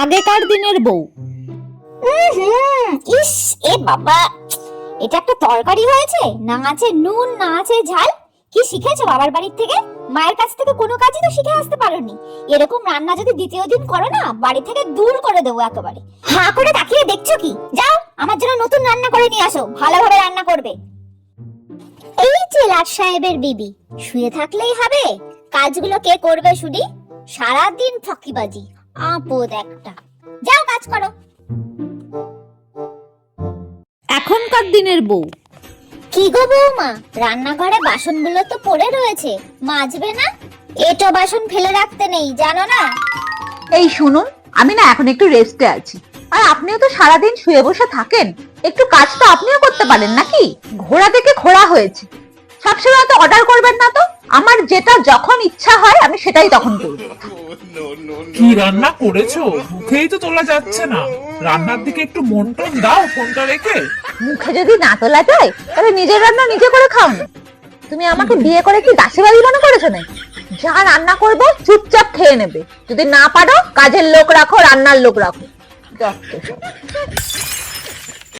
আগেকার দিনের বউ। ইস, এ বাবা। এটা একটা তরকারি হয়েছে? না আছে নুন, না আছে ঝাল? কি শিখেছো বাবার বাড়ির থেকে? মায়ের কাছ থেকে কোনো কাজই তো শিখে আসতে পারোনি। এরকম রান্না যদি দ্বিতীয় দিন করো না, বাড়ি থেকে দূর করে দেবো একেবারে। হাঁ করে তাকিয়ে দেখছ কি? যাও, আমার জন্য নতুন রান্না করে নিয়ে আসো, ভালোভাবে রান্না করবে। এই যে লাট সাহেবের বিবি, শুয়ে থাকলেই হবে। কাজগুলো কে করবে শুনি? সারাদিন ফাঁকিবাজি আপদ একটা। যাও কাজ করো। এখনকার দিনের বউ। কি গো বৌমা? রান্নাঘরে বাসনগুলো তো পড়ে রয়েছে। মাজবে না? এটো বাসন ফেলে রাখতে নেই জানো না? এই শুনুন আমি না এখন একটু রেস্টে আছি। আর আপনিও তো সারাদিন শুয়ে বসে থাকেন। একটু কাজ তো আপনিও করতে পারেন নাকি? ঘোড়া থেকে খোড়া হয়েছে। সবসময় তো অর্ডার করবেন না আমার যেটা যখন ইচ্ছা হয় আমি সেটাই তখন করব কি রান্না করেছ? মুখেই তো তোলা যাচ্ছে না। রান্নার দিকে একটু মন টন দাও ফোনটা রেখে। মুখে যদি না তোলা যায় তাহলে নিজের রান্না নিজে করে খাও না। তুমি আমাকে বিয়ে করে কি দাসী বাড়ি মনে করেছ নাকি? যা রান্না করব চুপচাপ খেয়ে নেবে। যদি না পারো কাজের লোক রাখো রান্নার লোক রাখো।